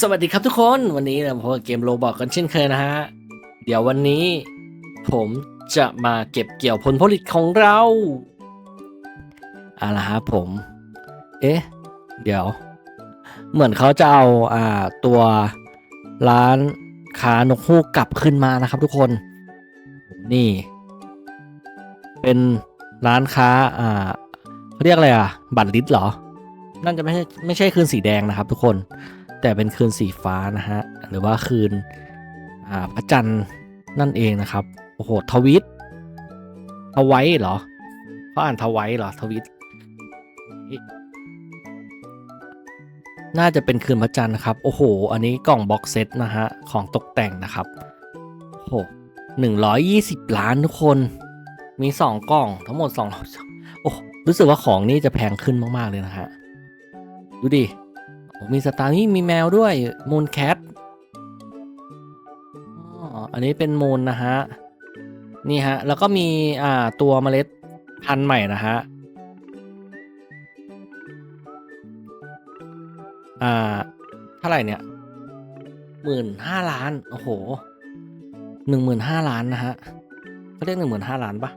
สวัสดีครับทุกคนวันนี้เราพบกับเกมโรบอกกันเช่นเคยนะฮะ เดี๋ยววันนี้ผมจะมาเก็บเกี่ยวผลผลิตของเราเอาละครับผม เอ๊ะ เดี๋ยว เหมือนเขาจะเอาอ่าตัวร้านค้านกฮูกกลับขึ้นมานะครับทุกคน นี่ เป็นร้านค้าอ่าเขาเรียกอะไรอะ บัตรลิตเหรอ นั่นจะไม่ใช่ไม่ใช่คืนสีแดงนะครับ ทุกคน แต่เป็นคืนสีฟ้านะฮะ หรือว่าคืนอ่าพระจันทร์นั่นเองนะครับ โอ้โห ทวิตทไว้เหรอเขาอ่านทไว้เหรอ ทวิต น่าจะเป็นคืนพระจันทร์นะครับ โอ้โห อันนี้กล่องบ็อกเซตนะฮะ ของตกแต่งนะครับ โอ้โหหนึ่งร้อยยี่สิบล้านทุกคน มีสองกล่องทั้งหมดสองโอ้ รู้สึกว่าของนี่จะแพงขึ้นมาก ๆ เลยนะฮะ ดูดิโอ้มีสตาร์นี่มีแมวด้วยมูนแคทอ๋ออันนี้เป็นมูนนะฮะ นี่ฮะ แล้วก็มีอ่าตัวเมล็ดพันธุ์ใหม่นะฮะ อ่าเท่าไหร่เนี่ยหมื่นห้าล้าน โอ้โหหนึ่งหมื่นห้าล้านนะฮะเขาเรียกหนึ่งหมื่นห้าล้านปะ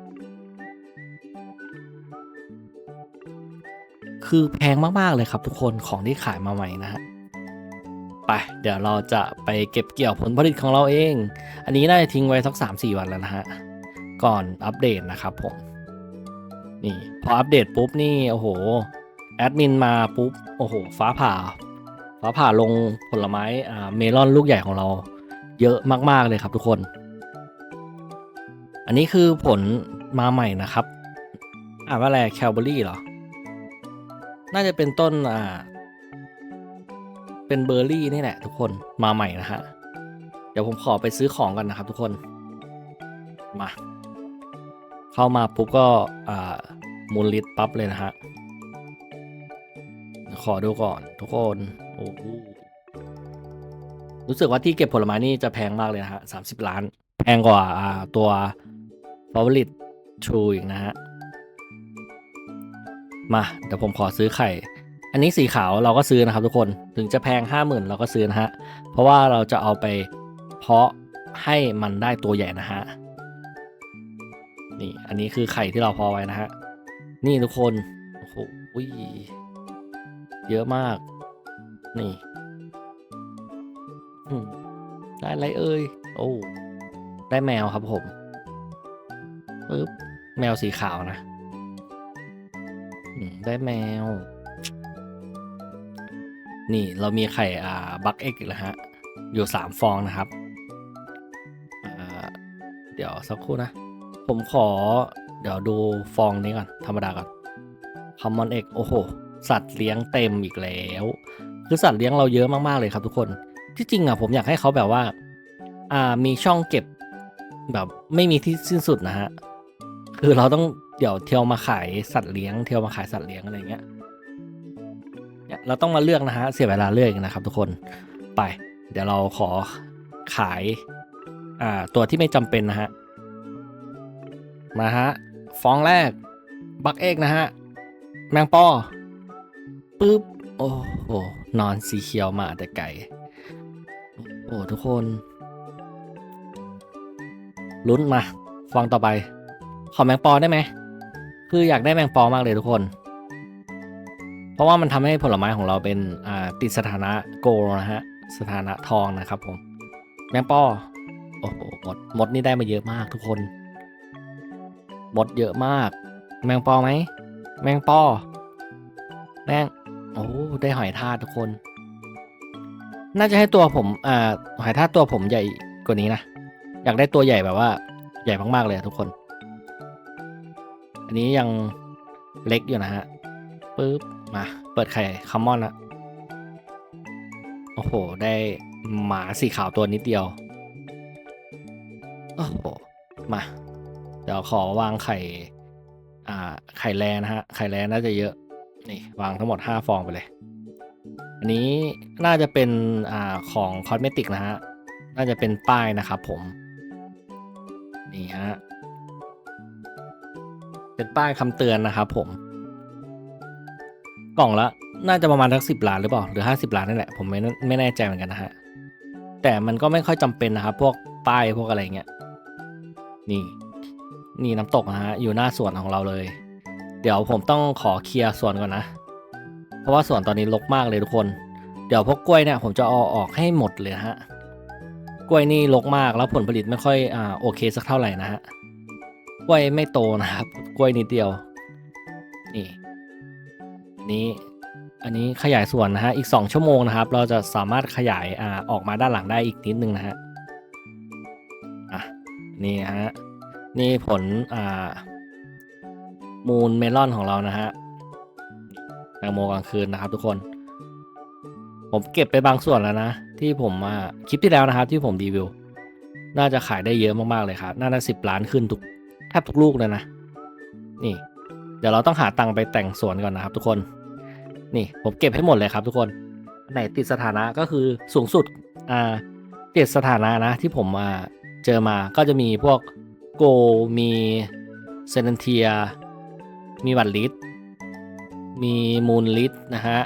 คือแพงมากๆเลยครับทุกคนของที่ขายมาใหม่นะฮะไปเดี๋ยวเราจะไปเก็บเกี่ยวผลผลิตของเราเอง อันนี้น่าจะทิ้งไว้สักสามสี่วันแล้วนะฮะ ก่อนอัปเดตนะครับผม นี่ พออัปเดตปุ๊บนี่ โอ้โห แอดมินมาปุ๊บ โอ้โห ฟ้าผ่า ฟ้าผ่าลงผลไม้อ่าเมลอนลูกใหญ่ของเรา เยอะมากๆเลยครับทุกคน อันนี้คือผลมาใหม่นะครับอ่านว่าอะไรแคลเบอรี่เหรอ น่าจะเป็นต้นอ่า เป็นเบอร์รี่นี่แหละทุกคนมาใหม่นะฮะ เดี๋ยวผมขอไปซื้อของกันนะครับทุกคน มา เข้ามาปุ๊บก็อ่ามูลลิตปั๊บเลยนะฮะ ขอดูก่อนทุกคนโอ้รู้สึกว่าที่เก็บผลไม้นี่จะแพงมากเลยนะฮะสามสิบล้าน แพงกว่าตัวฟอร์ลิตชูอีกนะฮะ มาเดี๋ยวผมขอซื้อไข่ อันนี้สีขาวเราก็ซื้อนะครับทุกคนถึงจะแพงห้าหมื่นเราก็ซื้อนะฮะ เพราะว่าเราจะเอาไปเพาะให้มันได้ตัวใหญ่นะฮะนี่อันนี้คือไข่ที่เราพาะไว้นะฮะ นี่ทุกคนโอ้โหอุ๊ยเยอะมาก นี่ได้อะไรเอ่ยโอ้ได้แมวครับผมปึ๊บแมวสีขาวนะ ได้แมว นี่เรามีไข่อ่าบักเอ็กแล้วฮะ อยู่สามฟองนะครับเดี๋ยวสักครู่นะ ผมขอเดี๋ยวดูฟองนี้ก่อน ธรรมดาก่อนคอมมอนเอ็กโอ้โห สัตว์เลี้ยงเต็มอีกแล้ว คือสัตว์เลี้ยงเราเยอะมาก ๆ เลยครับทุกคน ที่จริงอะผมอยากให้เขาแบบว่า อ่ามีช่องเก็บแบบไม่มีที่สิ้นสุดนะฮะ คือเราต้อง เดี๋ยวเที่ยวมาขายสัตว์เลี้ยง เที่ยวมาขายสัตว์เลี้ยงอะไรเงี้ยเนี่ยเราต้องมาเลือกนะฮะเสียเวลาเลือกอีกนะครับ ทุกคนไป เดี๋ยวเราขอขายอ่าตัวที่ไม่จำเป็นนะฮะมาฮะฟองแรกบักเอกนะฮะแมงปอปึ๊บโอ้โหนอนสีเขียวมาแต่ไก่โอ้ทุกคนลุ้นมาฟองต่อไป ขอแมงปอได้ไหม คืออยากได้แมงปอมากเลยทุกคน เพราะว่ามันทำให้ผลไม้ของเราเป็นอ่าติดสถานะโกลนะฮะสถานะทองนะครับผม แมงปอโอ้โหหมดหมดนี่ได้มาเยอะมากทุกคนหมดเยอะมาก แมงปอไหมแมงปอแมงโอ้ได้หอยทากทุกคน น่าจะให้ตัวผมอ่าหอยทากตัวผมใหญ่กว่านี้นะอยากได้ตัวใหญ่แบบว่า ใหญ่มากๆเลยทุกคน อันนี้ยังเล็กอยู่นะฮะปึ๊บมาเปิดไข่คัมมอนละโอ้โห ได้หมาสีขาวตัวนิดเดียว โอ้โห มา เดี๋ยวขอวางไข่ อ่า ไข่แลนะฮะ ไข่แลน่าจะเยอะ นี่ วางทั้งหมด 5 ฟองไปเลย อันนี้น่าจะเป็น อ่า ของคอสเมติกนะฮะ น่าจะเป็นป้ายนะครับผม นี่ฮะ เป็นป้ายคำเตือนนะครับผม กล่องละน่าจะประมาณสักสิบล้านหรือเปล่าหรือห้าสิบล้านนี่แหละผมไม่แน่ไม่แน่ใจเหมือนกันนะฮะแต่มันก็ไม่ค่อยจำเป็นนะครับ พวกป้ายพวกอะไรเงี้ยนี่ นี่น้ำตกนะฮะอยู่หน้าสวนของเราเลย เดี๋ยวผมต้องขอเคลียร์สวนก่อนนะ เพราะว่าสวนตอนนี้รกมากเลยทุกคน เดี๋ยวพวกกล้วยเนี่ยผมจะเอาออกให้หมดเลยนะฮะกล้วยนี่รกมากแล้วผลผลิตไม่ค่อยอ่าโอเคสักเท่าไหร่นะฮะ กล้วยไม่โตนะครับ กล้วยนิดเดียว นี่นี้อันนี้ขยายส่วนนะฮะ อีก 2 ชั่วโมงนะครับ เราจะสามารถขยายอ่าออกมาด้านหลังได้อีกนิดนึงนะฮะ อะ นี่ฮะ นี่ผลอ่ามูนเมลอนของเรานะฮะแตงโมกลางคืนนะครับทุกคน ผมเก็บไปบางส่วนแล้วนะ ที่ผมอ่าคลิปที่แล้วนะครับ ที่ผมรีวิว น่าจะขายได้เยอะมากๆเลยครับ น่าจะสิบล้านขึ้นทุก แทบทุกลูกเลยนะ นี่ เดี๋ยวเราต้องหาตังค์ไปแต่งสวนก่อนนะครับทุกคน นี่ผมเก็บให้หมดเลยครับทุกคนอันไหนติดสถานะก็คือสูงสุด อ่า ติดสถานะนะที่ผมมาเจอมาก็จะมีพวกโกมีเซนเทีย มีวัตลิตมีมูลลิตนะฮะ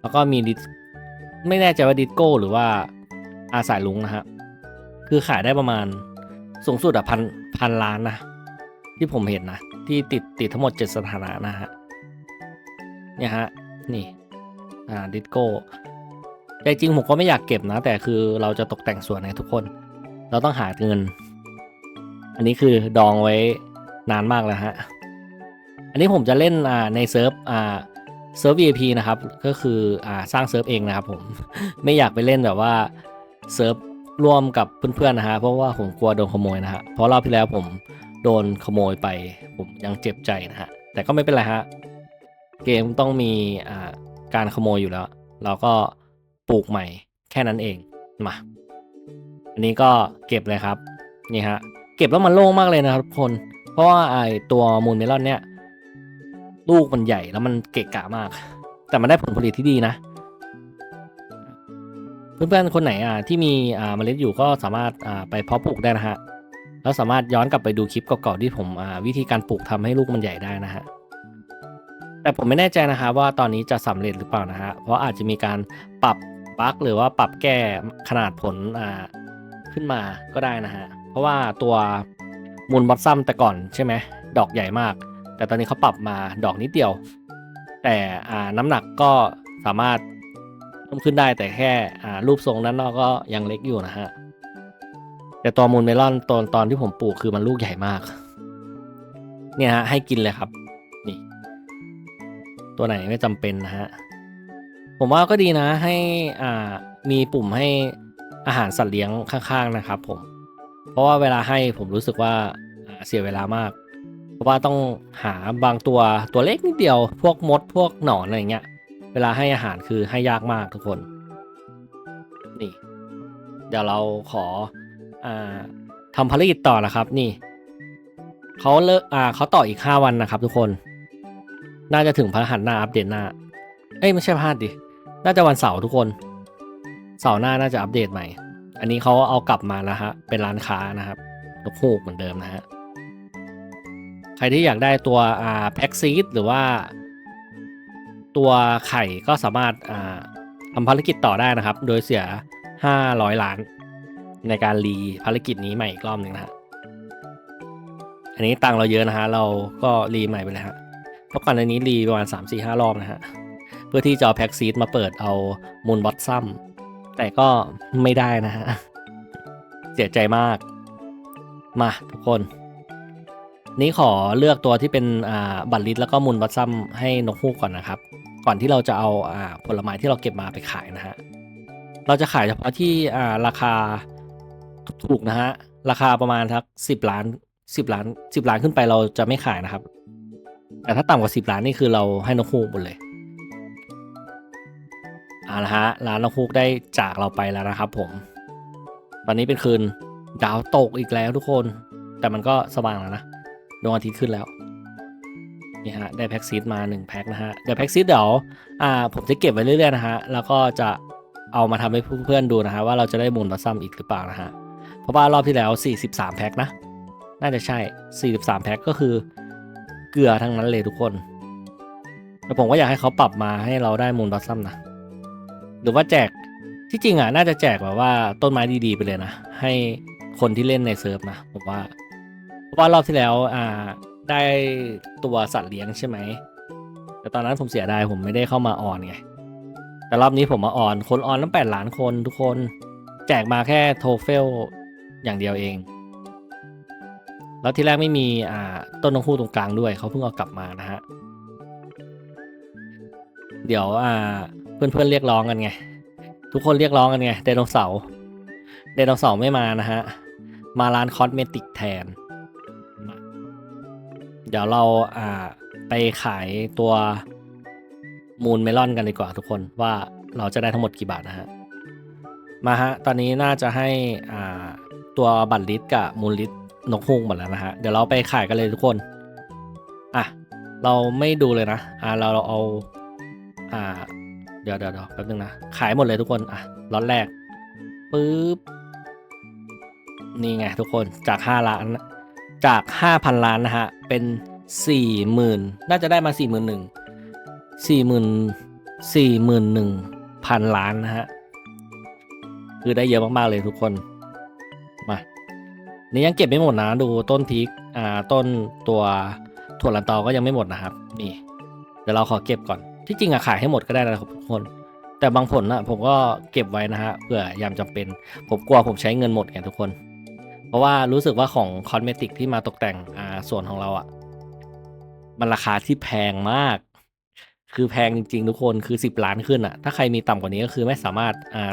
แล้วก็มีดิไม่แน่ใจว่าดิสโก้หรือว่าอาสายลุงนะฮะ คือขายได้ประมาณสูงสุดอะพันพันล้านนะ ที่ผมเห็นนะ ที่ติดติดทั้งหมด 7 สถานะนะฮะเนี่ยฮะนี่อ่าดิสโก้แต่จริงผมก็ไม่อยากเก็บนะ แต่คือเราจะตกแต่งสวนไงทุกคน เราต้องหาเงิน อันนี้คือดองไว้นานมากแล้วฮะ อันนี้ผมจะเล่นอ่าในเซิร์ฟอ่าเซิร์ฟ VIP นะครับ ก็คืออ่าสร้างเซิร์ฟเองนะครับผมไม่อยากไปเล่นแบบว่าเซิร์ฟร่วมกับเพื่อนๆนะฮะเพราะว่าผมกลัวโดนขโมยนะฮะเพราะรอบที่แล้วผม โดนขโมยไป ผมยังเจ็บใจนะฮะ แต่ก็ไม่เป็นไรฮะ เกมต้องมีการขโมยอยู่แล้ว เราก็ปลูกใหม่แค่นั้นเอง มา อันนี้ก็เก็บเลยครับ นี่ฮะ เก็บแล้วมันโล่งมากเลยนะครับทุกคน เพราะว่าไอตัวมูลเมลอนเนี่ย ลูกมันใหญ่แล้วมันเกะกะมาก แต่มันได้ผลผลิตที่ดีนะเพื่อนๆ คนไหนอะที่มีอ่าเมล็ดอยู่ก็สามารถอ่าไปเพาะปลูกได้นะฮะ แล้วสามารถย้อนกลับไปดูคลิปเก่าๆที่ผมวิธีการปลูกทำให้ลูกมันใหญ่ได้นะฮะแต่ผมไม่แน่ใจนะฮะว่าตอนนี้จะสำเร็จหรือเปล่านะฮะเพราะอาจจะมีการปรับบั๊กหรือว่าปรับแก้ขนาดผลขึ้นมาก็ได้นะฮะเพราะว่าตัวมูลบอสซัมแต่ก่อนใช่ไหมดอกใหญ่มาก แต่ตอนนี้เขาปรับมาดอกนิดเดียว แต่น้ำหนักก็สามารถเพิ่มขึ้นได้แต่แค่รูปทรงด้นนอกก็ยังเล็กอยู่นะฮะ แต่ตัวมูลเมลอนตอนตอนที่ผมปลูกคือมันลูกใหญ่มาก เนี่ยฮะให้กินเลยครับ นี่ ตัวไหนไม่จำเป็นนะฮะ ผมว่าก็ดีนะให้อ่ามีปุ่มให้อาหารสัตว์เลี้ยงข้างๆนะครับ ผม เพราะว่าเวลาให้ผมรู้สึกว่าเสียเวลามาก เพราะว่าต้องหาบางตัวตัวเล็กนิดเดียว พวกมดพวกหนอนอะไรเงี้ย เวลาให้อาหารคือให้ยากมากทุกคน นี่ เดี๋ยวเราขอ ทำภารกิจต่อนะครับ นี่เขาเลิกอ่าเขาต่ออีก5วันนะครับ ทุกคน น่าจะถึงพฤหัสหน้าอัปเดตหน้า เอ้ยไม่ใช่พฤหัสดิ น่าจะวันเสาร์ทุกคน เสาร์หน้าน่าจะอัปเดตใหม่ อันนี้เขาเอากลับมาแล้วฮะ เป็นร้านค้านะครับนกฮูกเหมือนเดิมนะฮะ ใครที่อยากได้ตัวอ่าแพ็กซีดหรือว่า ตัวไข่ก็สามารถอ่าทำภารกิจต่อได้นะครับ โดยเสีย 500 ล้าน ในการรีภารกิจนี้ใหม่อีกรอบหนึ่งนะฮะ อันนี้ตังเราเยอะนะฮะ เราก็รีใหม่ไปเลยฮะ เพราะก่อนอันนี้รีประมาณ 3 4 5 รอบนะฮะ เพื่อที่จะเอแพ็กซีดมาเปิดเอามูลบอสซัมแต่ก็ไม่ได้นะฮะ เสียใจมาก มาทุกคน นี้ขอเลือกตัวที่เป็นบัตรลิสแล้วก็มูลบัตซัมให้นกฮูกก่อนนะครับ ก่อนที่เราจะเอาอผลไม้ที่เราเก็บมาไปขายนะฮะ เราจะขายเฉพาะที่ราคา ถูกนะฮะ ราคาประมาณทักสิบล้านสิบล้านสิบล้านขึ้นไปเราจะไม่ขายนะครับ แต่ถ้าต่ำกว่าสิบล้านนี่คือเราให้นกฮูกหมดเลยเอาละฮะร้านนกฮูกได้จากเราไปแล้วนะครับ ผมตอนนี้เป็นคืนดาวตกอีกแล้วทุกคน แต่มันก็สว่างแล้วนะดวงอาทิตย์ขึ้นแล้วนี่ฮะได้แพ็กซีดมา1แพ็กนะฮะเดี๋ยวแพ็กซีดเดี๋ยวอ่าผมจะเก็บไว้เรื่อยๆนะฮะแล้วก็จะเอามาทำให้เพื่อนๆดูนะฮะว่าเราจะได้มูลบัสซัมอีกหรือเปล่านะฮะ เพราะว่ารอบที่แล้ว 43 แพ็กนะ น่าจะใช่ 43 แพ็กก็คือเกลือทั้งนั้นเลยทุกคน แต่ผมก็อยากให้เขาปรับมาให้เราได้มูลบัสซัมนะ หรือว่าแจกที่จริงอะน่าจะแจกแบบว่าต้นไม้ดีๆไปเลยนะ ให้คนที่เล่นในเซิร์ฟนะผมว่าเพราะว่ารอบที่แล้วอ่าได้ตัวสัตว์เลี้ยงใช่ไหม แต่ตอนนั้นผมเสียดายผมไม่ได้เข้ามาออนไง แต่รอบนี้ผมมาออน คนออนตั้งแปดล้านคนทุกคน แจกมาแค่โทเฟล อย่างเดียวเอง แล้วที่แรกไม่มีอ่าต้นนกฮูกตรงกลางด้วยเขาเพิ่งเอากลับมานะฮะ เดี๋ยวอ่าเพื่อนๆเรียกร้องกันไง ทุกคนเรียกร้องกันไงไดโนเสาร์ไดโนเสาร์ไม่มานะฮะ มาร้านคอสเมติกแทน เดี๋ยวเราอ่าไปขายตัวมูนเมลอนกันดีกว่าทุกคนว่าเราจะได้ทั้งหมดกี่บาทนะฮะ มาฮะ ตอนนี้น่าจะให้อ่า ตัวบัตรลิสกับมูลลิสนกฮูกหมดแล้วนะฮะ เดี๋ยวเราไปขายกันเลยทุกคน อะ เราไม่ดูเลยนะ อ่าเราเราเอา อ่า เดี๋ยวเดี๋ยวเดี๋ยวแป๊บนึงนะ ขายหมดเลยทุกคน อะล็อตแรกปึ๊บ นี่ไงทุกคน จากห้าล้าน จากห้าพันล้านนะฮะ เป็นสี่หมื่นน่าจะได้มาสี่หมื่นหนึ่งสี่หมื่นสี่หมื่นหนึ่งพันล้านนะฮะ คือได้เยอะมาก ๆ เลยทุกคน มานี่ยังเก็บไม่หมดนะดูต้นพริกอ่าต้นตัวถั่วลันเตาก็ยังไม่หมดนะครับ นี่ เดี๋ยวเราขอเก็บก่อน ที่จริงอะขายให้หมดก็ได้นะครับทุกคน แต่บางผลนะผมก็เก็บไว้นะฮะเผื่อยามจำเป็น ผมกลัวผมใช้เงินหมดไงทุกคน เพราะว่ารู้สึกว่าของคอสเมติกที่มาตกแต่งอ่าส่วนของเราอะ่ะมันราคาที่แพงมาก คือแพงจริง ๆ ทุกคนคือ 10 ล้านขึ้นอะ่ะถ้าใครมีต่ำกว่านี้ก็คือไม่สามารถอ่า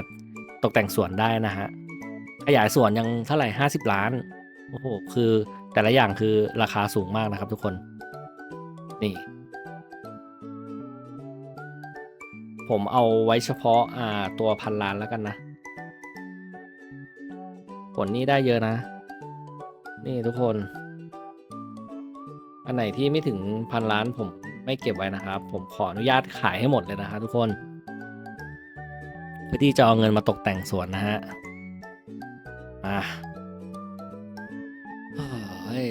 ตกแต่งสวนได้นะฮะ ขยายสวนยังเท่าไหร่50ล้านโอ้โหคือแต่ละอย่างคือราคาสูงมากนะครับทุกคน นี่ ผมเอาไว้เฉพาะอ่าตัวพันล้านแล้วกันนะผลนี่ได้เยอะนะ นี่ทุกคน อันไหนที่ไม่ถึงพันล้านผมไม่เก็บไว้นะครับ ผมขออนุญาตขายให้หมดเลยนะครับทุกคน เพื่อที่จะเอาเงินมาตกแต่งสวนนะฮะ มาเฮ้ย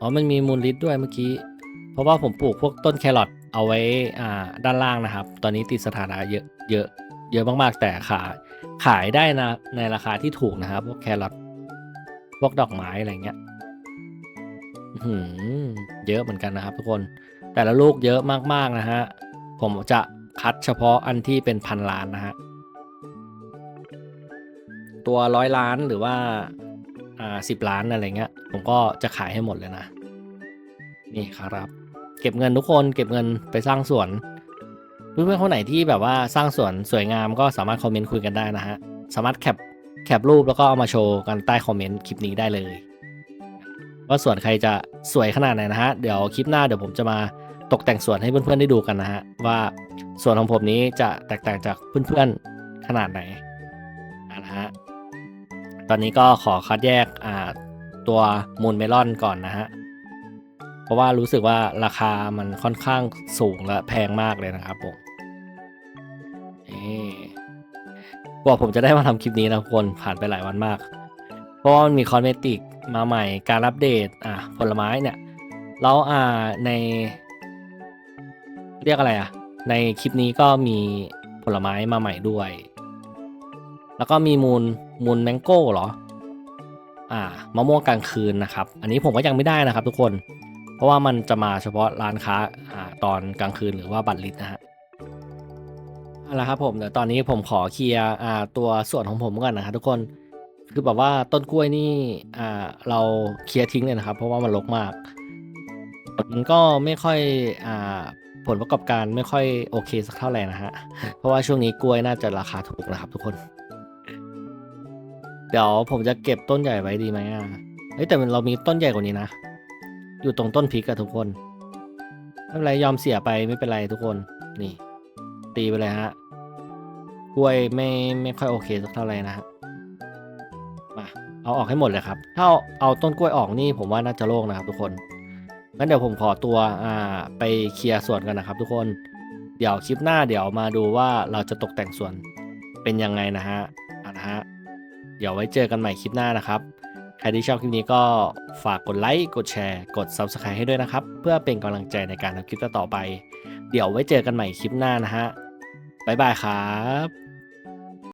อ๋อมันมีมูลลิตด้วยเมื่อกี้ เพราะว่าผมปลูกพวกต้นแครอทเอาไว้อ่าด้านล่างนะครับ ตอนนี้ติดสถานะเยอะเยอะเยอะมากๆแต่ขายขายได้นะในราคาที่ถูกนะครับ พวกแครอทพวกดอกไม้อะไรเงี้ยอื้อหือเยอะเหมือนกันนะครับ ทุกคน แต่ละลูกเยอะมากๆนะฮะ ผมจะคัดเฉพาะอันที่เป็นพันล้านนะฮะ ตัวร้อยล้านหรือว่าอ่าสิบล้านอะไรเงี้ย ผมก็จะขายให้หมดเลยนะ นี่ครับ เก็บเงินทุกคนเก็บเงินไปสร้างสวน เพื่อนๆคนไหนที่แบบว่าสร้างสวนสวยงามก็สามารถคอมเมนต์คุยกันได้นะฮะ สามารถแคปแคปรูปแล้วก็เอามาโชว์กันใต้คอมเมนต์คลิปนี้ได้เลย ว่าสวนใครจะสวยขนาดไหนนะฮะ เดี๋ยวคลิปหน้าเดี๋ยวผมจะมาตกแต่งสวนให้เพื่อนๆได้ดูกันนะฮะ ว่าสวนของผมนี้จะแตกต่างจากเพื่อนๆขนาดไหนนะฮะ ตอนนี้ก็ขอคัดแยกอ่าตัวมูลเมลอนก่อนนะฮะ เพราะว่ารู้สึกว่าราคามันค่อนข้างสูงและแพงมากเลยนะครับผมกว่าผมจะได้มาทำคลิปนี้นะทุกคนผ่านไปหลายวันมาก เพราะว่ามันมีคอสเมติกมาใหม่การอัปเดตอะผลไม้เนี่ยแล้วอ่าใน เรียกอะไรอะ ในคลิปนี้ก็มีผลไม้มาใหม่ด้วย แล้วก็มีมูลมูลแมงโก้เหรอ อ่ามะม่วงกลางคืนนะครับ อันนี้ผมก็ยังไม่ได้นะครับทุกคน เพราะว่ามันจะมาเฉพาะร้านค้าอ่าตอนกลางคืนหรือว่าบัตรลิสนะฮะเอาละครับผมเดี๋ยวตอนนี้ผมขอเคลียร์อ่าตัวส่วนของผมก่อนนะครับทุกคน คือแบบว่าต้นกล้วยนี่อ่าเราเคลียร์ทิ้งเลยนะครับ เพราะว่ามันรกมาก มันก็ไม่ค่อยอ่าผลประกอบการไม่ค่อยโอเคสักเท่าไหร่นะฮะ เพราะว่าช่วงนี้กล้วยน่าจะราคาถูกนะครับทุกคน ดี๋ยวผมจะเก็บต้นใหญ่ไว้ดีไหมอะเฮ้ยแต่เรามีต้นใหญ่กว่านี้นะ อยู่ตรงต้นพริกอะทุกคนไม่เป็นไรยอมเสียไปไม่เป็นไรทุกคนนี่ ตีไปเลยฮะกล้วยไม่ไม่ค่อยโอเคสักเท่าไหร่นะฮะมาเอาออกให้หมดเลยครับถ้าเอาเอาต้นกล้วยออกนี่ผมว่าน่าจะโล่งนะครับทุกคนงั้นเดี๋ยวผมขอตัวอ่าไปเคลียร์สวนกันนะครับ ทุกคนเดี๋ยวคลิปหน้าเดี๋ยวมาดูว่าเราจะตกแต่งสวนเป็นยังไงนะฮะอะนะฮะ เดี๋ยวไว้เจอกันใหม่คลิปหน้านะครับ ใครที่ชอบคลิปนี้ก็ฝากกดไลค์ กดแชร์ กด Subscribe ให้ด้วยนะครับ เพื่อเป็นกำลังใจในการทำคลิปต่อไป เดี๋ยวไว้เจอกันใหม่คลิปหน้านะฮะบ๊ายบายครับ